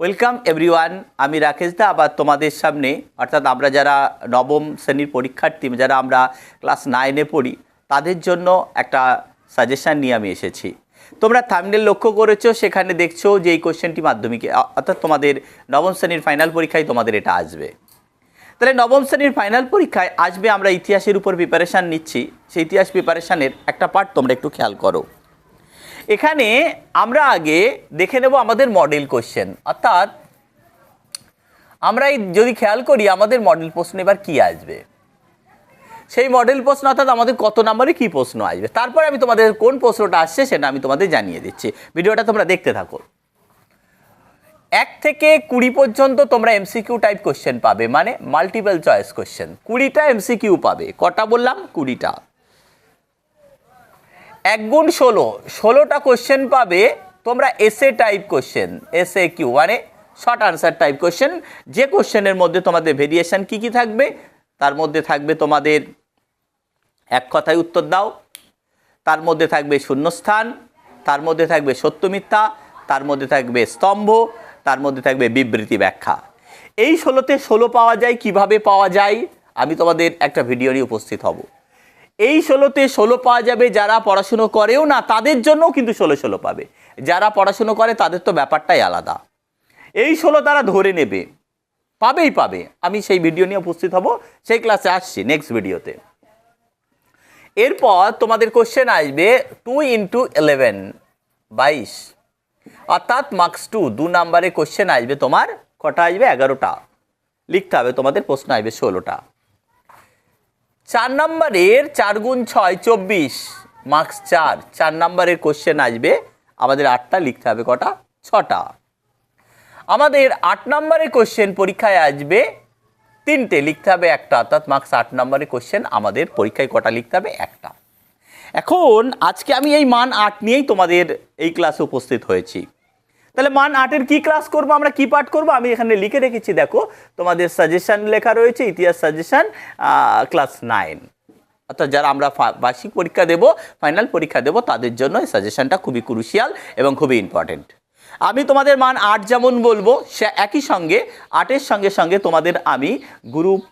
Welcome everyone আমি রাকেশ দা, আবার তোমাদের সামনে। অর্থাৎ আমরা যারা নবম শ্রেণির পরীক্ষার্থী যারা আমরা ক্লাস নাইনে পড়ি, তাদের জন্য একটা সাজেশান নিয়ে আমি এসেছি। তোমরা থামনেল লক্ষ্য করেছ, সেখানে দেখছ যে এই কোশ্চেনটি মাধ্যমিকে অর্থাৎ তোমাদের নবম শ্রেণির ফাইনাল পরীক্ষায় তোমাদের এটা আসবে। তাহলে নবম শ্রেণির ফাইনাল পরীক্ষায় আসবে, আমরা ইতিহাসের উপর প্রিপারেশান নিচ্ছি। সেই ইতিহাস প্রিপারেশানের একটা পার্ট তোমরা একটু খেয়াল করো। এখানে আমরা আগে দেখে নেব আমাদের মডেল কোশ্চেন অর্থাৎ, আমরা যদি খেয়াল করি আমাদের মডেল প্রশ্ন এবার কি আসবে? সেই মডেল প্রশ্ন অর্থাৎ আমাদের কত নম্বরে কি প্রশ্ন আসবে? তারপরে আমি তোমাদের কোন প্রশ্নটা আসছে সেটা আমি তোমাদের জানিয়ে দিচ্ছি। ভিডিওটা তোমরা দেখতে থাকো। এক থেকে কুড়ি পর্যন্ত তোমরা এমসিকিউ টাইপ কোশ্চেন পাবে মানে মাল্টিপল চয়েস কোশ্চেন কুড়িটা এমসিকিউ পাবে। কটা বললাম? কুড়িটা। এক গুণ ষোলো। ষোলোটা কোশ্চেন পাবে, তোমরা SA type question SA Q মানে শর্ট আনসার টাইপ কোশ্চেন যে কোশ্চেনের মধ্যে তোমাদের ভেরিয়েশন কি কি থাকবে, তার মধ্যে থাকবে তোমাদের এক কথায় উত্তর দাও। তার মধ্যে থাকবে শূন্যস্থান, তার মধ্যে থাকবে সত্য মিথ্যা, তার মধ্যে থাকবে স্তম্ভ, তার মধ্যে থাকবে বিবৃতি ব্যাখ্যা। এই ষোলোতে ষোলো পাওয়া যায়, কীভাবে পাওয়া যায়? আমি তোমাদের একটা ভিডিও নিয়ে উপস্থিত হব। এই ষোলোতে ষোলো পাওয়া যাবে, যারা পড়াশুনো করেও না, তাদের জন্যও কিন্তু ষোলো ষোলো পাবে। যারা পড়াশুনো করে, তাদের তো ব্যাপারটাই আলাদা। এই ষোলো তারা ধরে নেবে। পাবেই পাবে। আমি সেই ভিডিও নিয়ে উপস্থিত হব। সেই ক্লাসে আসছি নেক্সট ভিডিওতে এরপর তোমাদের কোশ্চেন আসবে টু ইন্টু ইলেভেন বাইশ। অর্থাৎ মার্কস টু দু নাম্বারে কোশ্চেন আসবে তোমার, কটা আসবে? এগারোটা। লিখতে হবে, তোমাদের প্রশ্ন আসবে ষোলোটা। চার নম্বরের চার গুণ ছয়, চব্বিশ। মার্কস চার। চার নম্বরের কোশ্চেন আসবে। আমাদের আটটা লিখতে হবে, কটা? ছটা। আমাদের আট নম্বরের কোশ্চেন পরীক্ষায় আসবে। তিনটে লিখতে হবে, একটা। অর্থাৎ মার্কস আট নম্বরের কোশ্চেন আমাদের পরীক্ষায় কটা লিখতে হবে? একটা। এখন আজকে আমি এই মান আট নিয়েই তোমাদের এই ক্লাসে উপস্থিত হয়েছি। তাহলে মান আটের কি ক্লাস করব? আমরা কি পাঠ করব? আমি এখানে লিখে রেখেছি, দেখো, তোমাদের সাজেশন লেখা রয়েছে, ইতিহাস সাজেশন ক্লাস নাইন অর্থাৎ যারা আমরা বার্ষিক পরীক্ষা দেব ফাইনাল পরীক্ষা দেব, তাদের জন্য এই সাজেশনটা খুবই ক্রুশিয়াল এবং খুবই ইম্পর্টেন্ট আমি তোমাদের মান আট যেমন বলব, সে একই সঙ্গে, আটের সঙ্গে সঙ্গে তোমাদের আমি গ্রুপ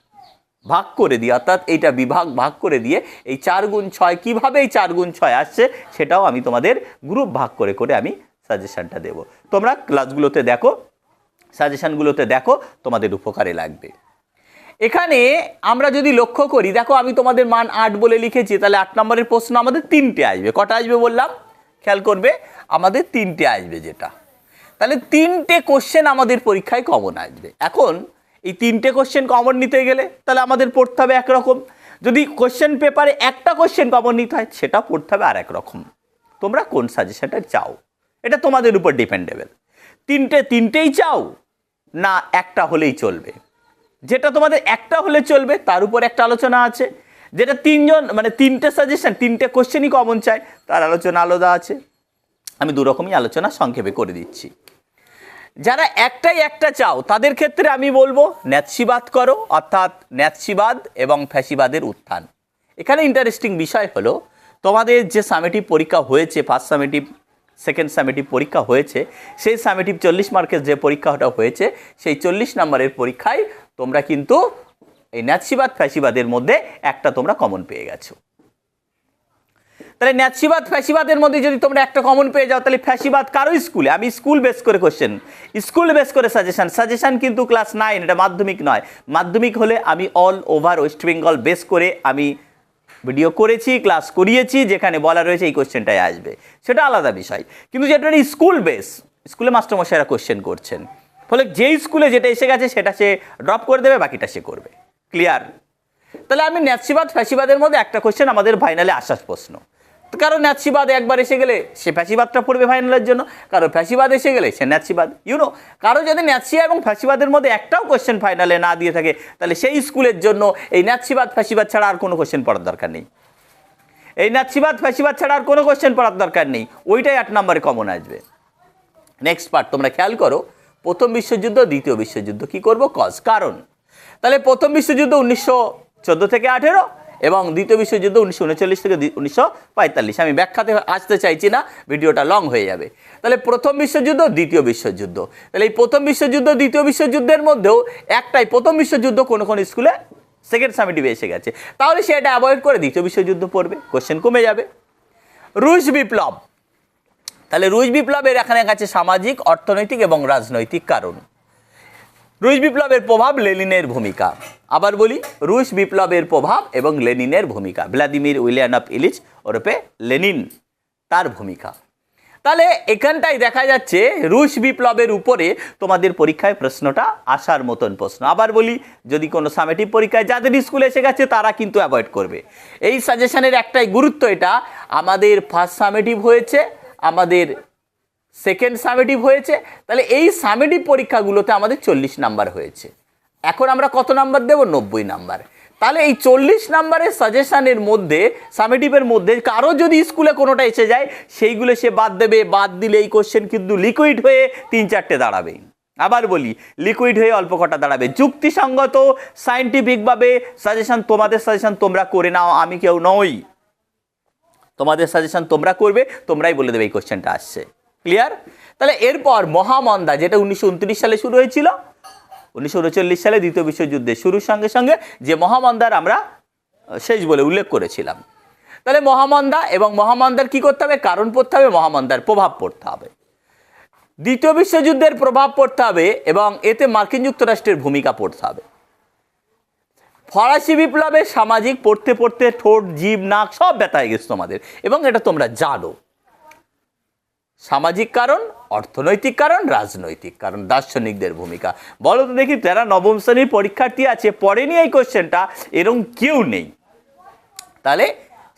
ভাগ করে দিই, অর্থাৎ এইটা বিভাগ ভাগ করে দিয়ে, এই চার গুণ ছয়, কীভাবে এই চার গুণ ছয় আসছে, সেটাও আমি তোমাদের গ্রুপ ভাগ করে করে আমি সাজেশনটা দেব। তোমরা ক্লাসগুলোতে দেখো, সাজেশানগুলোতে দেখো, তোমাদের উপকারে লাগবে। এখানে আমরা যদি লক্ষ্য করি, দেখো আমি তোমাদের মান আট বলে লিখেছি, তাহলে আট নম্বরের প্রশ্ন আমাদের তিনটে আসবে। কটা আসবে বললাম? খেয়াল করবে, আমাদের তিনটে আসবে যেটা। তাহলে তিনটে কোশ্চেন আমাদের পরীক্ষায় কমন আসবে। এখন এই তিনটে কোশ্চেন কমন নিতে গেলে তাহলে আমাদের পড়তে হবে একরকম। যদি কোশ্চেন পেপারে একটা কোশ্চেন কমন নিতে হয়, সেটা পড়তে হবে আর একরকম তোমরা কোন সাজেশনটা চাও? এটা তোমাদের উপর ডিপেন্ডেবল তিনটে তিনটেই চাও, না একটা হলেই চলবে। যেটা তোমাদের একটা হলে চলবে, তার উপর একটা আলোচনা আছে। যেটা তিনজন মানে তিনটে সাজেশন তিনটে কোশ্চেনই কমন চায় তার আলোচনা আলাদা আছে। আমি দু রকমই আলোচনা সংক্ষেপে করে দিচ্ছি। যারা একটাই একটা চাও, তাদের ক্ষেত্রে আমি বলব, ন্যাৎসিবাদ করো, অর্থাৎ ন্যাৎসিবাদ এবং ফ্যাসিবাদের উত্থান। এখানে ইন্টারেস্টিং বিষয় হলো, তোমাদের যে সামেটিভ পরীক্ষা হয়েছে ফার্স্ট সামেটিভ সেকেন্ড সামেটিভ পরীক্ষা হয়েছে, সেই সামেটিভ চল্লিশ মার্কের যে পরীক্ষাটা হয়েছে, সেই চল্লিশ নম্বরের পরীক্ষায় তোমরা কিন্তু এই ন্যাৎসিবাদ, ফ্যাসিবাদের মধ্যে একটা তোমরা কমন পেয়ে গেছো। তাহলে ন্যাৎসিবাদ, ফ্যাসিবাদের মধ্যে যদি তোমরা একটা কমন পেয়ে যাও, তাহলে ফ্যাসিবাদ কারও স্কুলে? আমি স্কুল বেস করে কোশ্চেন স্কুল বেস করে সাজেশন সাজেশন কিন্তু ক্লাস নাইন এটা মাধ্যমিক নয়। মাধ্যমিক হলে আমি all over West Bengal base করে আমি ভিডিও করেছি, ক্লাস করিয়েছি, যেখানে বলা রয়েছে এই কোশ্চেনটাই আসবে। সেটা আলাদা বিষয়। কিন্তু যেটা স্কুল বেস, স্কুলে মাস্টারমশাইরা কোশ্চেন করছেন। ফলে যেই স্কুলে যেটা এসে গেছে, সেটা সে ড্রপ করে দেবে, বাকিটা সে করবে। ক্লিয়ার তাহলে আমি ন্যাসিবাদ ফ্যাসিবাদের মধ্যে একটা কোশ্চেন আমাদের ফাইনালে আসার প্রশ্ন। কারও ন্যাৎসিবাদ একবার এসে গেলে সে ফ্যাসিবাদটা পড়বে ফাইনালের জন্য কারও ফ্যাসিবাদ এসে গেলে সে ন্যাৎসিবাদ ইউনো কারও যদি ন্যাৎসিয়া এবং ফ্যাসিবাদের মধ্যে একটাও কোশ্চেন ফাইনালে না দিয়ে থাকে, তাহলে সেই স্কুলের জন্য এই ন্যাৎসিবাদ ফ্যাসিবাদ ছাড়া আর কোনো কোশ্চেন পড়ার দরকার নেই। এই ন্যাৎসিবাদ ফ্যাসিবাদ ছাড়া আর কোনো কোশ্চেন পড়ার দরকার নেই। ওইটাই আট নম্বরে কমন আসবে। নেক্সট পার্ট তোমরা খেয়াল করো, প্রথম বিশ্বযুদ্ধ, দ্বিতীয় বিশ্বযুদ্ধ, কি করব? কজ কারণ। তাহলে প্রথম বিশ্বযুদ্ধ উনিশশো চোদ্দ থেকে আঠেরো এবং দ্বিতীয় বিশ্বযুদ্ধ উনিশশো উনচল্লিশ থেকে উনিশশো পঁয়তাল্লিশ। আমি ব্যাখ্যাতে আসতে চাইছি না, ভিডিওটা লং হয়ে যাবে। তাহলে প্রথম বিশ্বযুদ্ধ, দ্বিতীয় বিশ্বযুদ্ধ। তাহলে এই প্রথম বিশ্বযুদ্ধ, দ্বিতীয় বিশ্বযুদ্ধের মধ্যেও একটাই প্রথম বিশ্বযুদ্ধ কোনো কোনো স্কুলে সেকেন্ড সামিটিভে এসে গেছে। তাহলে সে এটা অ্যাভয়েড করে দ্বিতীয় বিশ্বযুদ্ধ পড়বে কোশ্চেন কমে যাবে। রুশ বিপ্লব। তাহলে রুশ বিপ্লবের এখানে গেছে সামাজিক, অর্থনৈতিক এবং রাজনৈতিক কারণ। রুশ বিপ্লবের প্রভাব লেনিনের ভূমিকা। আবার বলি, রুশ বিপ্লবের প্রভাব এবং লেনিনের ভূমিকা। ভ্লাদিমির উইলিয়ান অফ ইলিচ ওরফে লেনিন, তার ভূমিকা। তাহলে এখানটাই দেখা যাচ্ছে, রুশ বিপ্লবের উপরে তোমাদের পরীক্ষায় প্রশ্নটা আসার মতন প্রশ্ন। আবার বলি, যদি কোনো সামেটিভ পরীক্ষায় যাদের স্কুলে এসে গেছে, তারা কিন্তু অ্যাভয়েড করবে। এই সাজেশনের একটাই গুরুত্ব এটা, আমাদের ফার্স্ট সামেটিভ হয়েছে, আমাদের সেকেন্ড সামেটিভ হয়েছে, তাহলে এই সামেটিভ পরীক্ষাগুলোতে আমাদের চল্লিশ নাম্বার হয়েছে। এখন আমরা কত নাম্বার দেব? নব্বই নাম্বার। তাহলে এই চল্লিশ নাম্বারের সাজেশানের মধ্যে, সামেটিভের মধ্যে কারও যদি স্কুলে কোনোটা এসে যায়, সেইগুলো সে বাদ দেবে, বাদ দিলে এই কোশ্চেন কিন্তু লিকুইড হয়ে তিন চারটে দাঁড়াবে। আবার বলি লিকুইড হয়ে অল্প কটা দাঁড়াবে। যুক্তিসঙ্গত সায়েন্টিফিকভাবে সাজেশন তোমাদের সাজেশান তোমরা করে নাও, আমি কেউ নই। তোমাদের সাজেশান তোমরা করবে, তোমরাই বলে দেবে এই কোশ্চেনটা আসছে। ক্লিয়ার তাহলে এরপর মহামন্দা, যেটা উনিশশো উনত্রিশ সালে শুরু হয়েছিল, উনিশশো উনচল্লিশ সালে দ্বিতীয় বিশ্বযুদ্ধের শুরুর সঙ্গে সঙ্গে যে মহামন্দার আমরা শেষ বলে উল্লেখ করেছিলাম। তাহলে মহামন্দা এবং মহামন্দার কি করতে হবে? কারণ পড়তে হবে, মহামন্দার প্রভাব পড়তে হবে। দ্বিতীয় বিশ্বযুদ্ধের প্রভাব পড়তে হবে এবং এতে মার্কিন যুক্তরাষ্ট্রের ভূমিকা পড়তে হবে। ফরাসি বিপ্লবে সামাজিক পড়তে পড়তে ঠোঁট, জিভ, নাক সব ব্যথা হয়ে গেছে তোমাদের, এবং এটা তোমরা জানো। সামাজিক কারণ, অর্থনৈতিক কারণ, রাজনৈতিক কারণ, দার্শনিকদের ভূমিকা। বলো তো দেখি, যারা নবম শ্রেণির পরীক্ষার্থী আছে পড়েনি এই কোশ্চেনটা এরকম কেউ নেই। তাহলে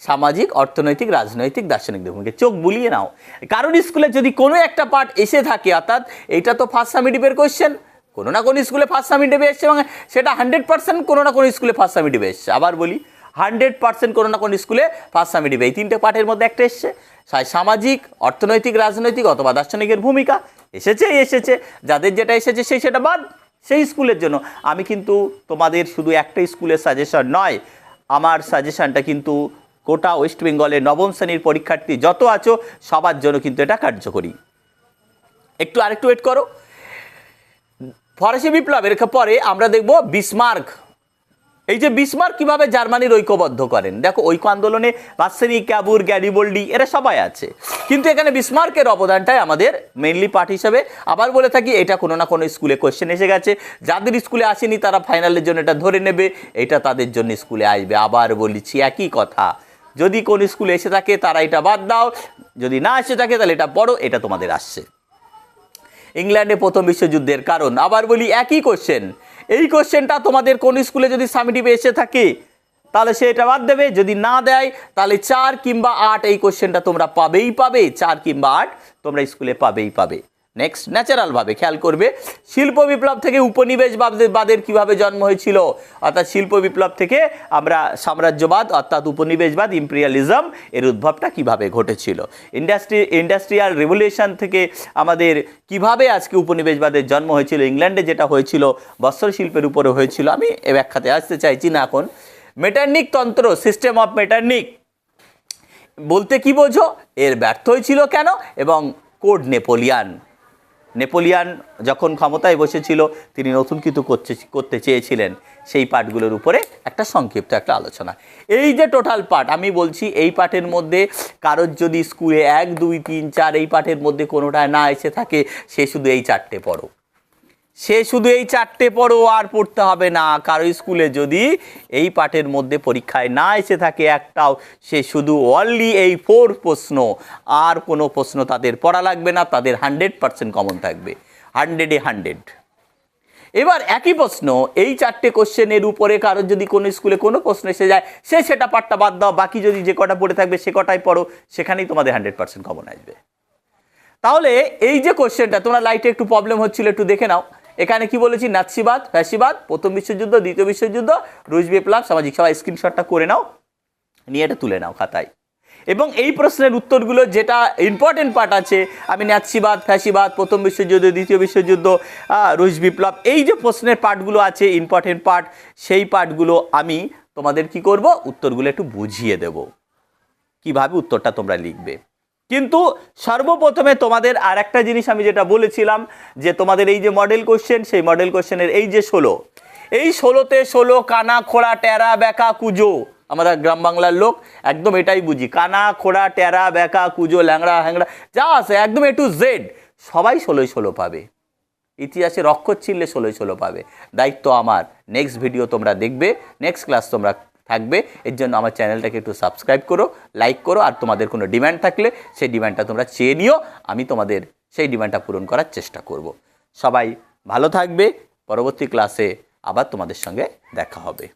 সামাজিক, অর্থনৈতিক, রাজনৈতিক, দার্শনিকদের ভূমিকা, চোখ বুলিয়ে নাও। কারণ স্কুলে যদি কোনো একটা পার্ট এসে থাকে, অর্থাৎ এইটা তো ফার্স্ট সামিটিভের কোশ্চেন কোনো না কোনো স্কুলে ফার্স্ট সামিটিভে এসছে এবং সেটা হান্ড্রেড পার্সেন্ট কোনো না কোনো স্কুলে ফার্স্ট সামিটিভে এসছে। আবার বলি হান্ড্রেড পার্সেন্ট কোনো না কোনো স্কুলে ফার্স্ট সামিটিভে এই তিনটে পার্টের মধ্যে একটা এসছে। সামাজিক, অর্থনৈতিক, রাজনৈতিক অথবা দার্শনিকের ভূমিকা এসেছে এসেছে। যাদের যেটা এসেছে সেই সেটা বাদ, সেই স্কুলের জন্য। আমি কিন্তু তোমাদের শুধু একটা স্কুলের সাজেশন নয়, আমার সাজেশনটা কিন্তু গোটা ওয়েস্ট বেঙ্গলের নবম শ্রেণির পরীক্ষার্থী যত আছো, সবার জন্য কিন্তু এটা কার্যকরী। একটু আরেকটু ওয়েট করো। ফরাসি বিপ্লবের পরে আমরা দেখব বিসমার্ক এই যে বিসমার্ক কীভাবে জার্মানির ঐক্যবদ্ধ করেন? দেখো, ঐক্য আন্দোলনে বাসেনি ক্যাবুর, গ্যারিবোল্ডি, এরা সবাই আছে। কিন্তু এখানে বিসমার্কের অবদানটাই আমাদের মেনলি পার্ট হিসেবে। আবার বলে থাকি, এটা কোনো না কোনো স্কুলে কোশ্চেন এসে গেছে। যাদের স্কুলে আসেনি, তারা ফাইনালের জন্য এটা ধরে নেবে। এটা তাদের জন্য স্কুলে আসবে। আবার বলেছি, একই কথা। যদি কোন স্কুলে এসে থাকে, তারা এটা বাদ দাও। যদি না এসে থাকে, তাহলে এটা পড়ো, এটা তোমাদের আসছে। ইংল্যান্ডে প্রথম বিশ্বযুদ্ধের কারণ। আবার বলি, একই কোশ্চেন এই কোশ্চেনটা তোমাদের কোন স্কুলে যদি সামিটিভে এসে থাকে, তাহলে সে এটা বাদ দেবে। যদি না দেয়, তাহলে চার কিংবা আট এই কোশ্চেনটা তোমরা পাবেই পাবে। চার কিংবা আট তোমরা স্কুলে পাবেই পাবে। নেক্সট ন্যাচারালভাবে খেয়াল করবে। শিল্প বিপ্লব থেকে উপনিবেশবাদের বাদের কীভাবে জন্ম হয়েছিল? অর্থাৎ শিল্প বিপ্লব থেকে আমরা সাম্রাজ্যবাদ, অর্থাৎ উপনিবেশবাদ ইম্পেরিয়ালিজম এর উদ্ভবটা কীভাবে ঘটেছিল? ইন্ডাস্ট্রি ইন্ডাস্ট্রিয়াল রেভলিউশন থেকে আমাদের কীভাবে আজকে উপনিবেশবাদের জন্ম হয়েছিল? ইংল্যান্ডে যেটা হয়েছিল, বস্ত্র শিল্পের উপরে হয়েছিল। আমি এ ব্যাখ্যাতে আসতে চাইছি না এখন। মেটার্নিক তন্ত্র সিস্টেম অফ মেটার্নিক বলতে কি বোঝো? এর ব্যর্থ হয়েছিল কেন? এবং কোড নেপোলিয়ান। নেপোলিয়ান যখন ক্ষমতায় বসেছিল, তিনি নতুন কিছু করতে করতে চেয়েছিলেন। সেই পাঠগুলোর উপরে একটা সংক্ষিপ্ত একটা আলোচনা। এই যে টোটাল পাঠ, আমি বলছি এই পাঠের মধ্যে কারোর যদি স্কুলে এক, দুই, তিন, চার এই পাঠের মধ্যে কোনোটায় না এসে থাকে, সে শুধু এই চারটে পড়ো সে শুধু এই চারটে পড়ো আর পড়তে হবে না। কারও স্কুলে যদি এই পাঠের মধ্যে পরীক্ষায় না এসে থাকে একটাও, সে শুধু অনলি এই ফোর প্রশ্ন। আর কোনো প্রশ্ন তাদের পড়া লাগবে না, তাদের হান্ড্রেড পার্সেন্ট কমন থাকবে। হান্ড্রেডে হান্ড্রেড এবার একই প্রশ্ন, এই চারটে কোশ্চেনের উপরে কারোর যদি কোনো স্কুলে কোনো প্রশ্ন এসে যায়, সে সেটা পাঠটা বাদ দাও, বাকি যদি যে কটা পড়ে থাকবে সে কটাই পড়ো, সেখানেই তোমাদের হান্ড্রেড পার্সেন্ট কমন আসবে। তাহলে এই যে কোশ্চেনটা, তোমরা লাইটে একটু প্রবলেম হচ্ছিল, একটু দেখে নাও। এখানে কি বলেছি? নাৎসিবাদ ফ্যাসিবাদ প্রথম বিশ্বযুদ্ধ, দ্বিতীয় বিশ্বযুদ্ধ, রুশ বিপ্লব, সামাজিক সবাই স্ক্রিনশটটা করে নাও, নিয়ে এটা তুলে নাও খাতায়। এবং এই প্রশ্নের উত্তরগুলো যেটা ইম্পর্টেন্ট পার্ট আছে, আমি নাৎসিবাদ ফ্যাসিবাদ প্রথম বিশ্বযুদ্ধ, দ্বিতীয় বিশ্বযুদ্ধ রুশ বিপ্লব, এই যে প্রশ্নের পার্টগুলো আছে ইম্পর্টেন্ট পার্ট সেই পার্টগুলো আমি তোমাদের কি করব? উত্তরগুলো একটু বুঝিয়ে দেব। কীভাবে উত্তরটা তোমরা লিখবে? কিন্তু সর্বপ্রথমে তোমাদের আর একটা জিনিস আমি যেটা বলেছিলাম, যে তোমাদের এই যে মডেল কোশ্চেন সেই মডেল কোশ্চেনের এই যে ষোলো, এই ষোলোতে ষোলো, কানা, খোড়া টেরা বেকা কুজো, আমরা গ্রাম বাংলার লোক, একদম এটাই বুঝি, কানা, খোড়া টেরা বেকা কুজো, ল্যাংড়া, হ্যাংড়া, যা আছে, একদম এ টু জেড সবাই ষোলোই ষোলো পাবে। ইতিহাসে অক্ষর চিনলে ষোলোই ষোলো পাবে। দায়িত্ব আমার। নেক্সট ভিডিও তোমরা দেখবে নেক্সট ক্লাস তোমরা থাকবে। এর জন্য আমার চ্যানেলটাকে একটু সাবস্ক্রাইব করো লাইক করো, আর তোমাদের কোনো ডিম্যান্ড থাকলে সেই ডিম্যান্ডটা তোমরা চেয়ে নিও। আমি তোমাদের সেই ডিম্যান্ডটা পূরণ করার চেষ্টা করব। সবাই ভালো থাকবে। পরবর্তী ক্লাসে আবার তোমাদের সঙ্গে দেখা হবে।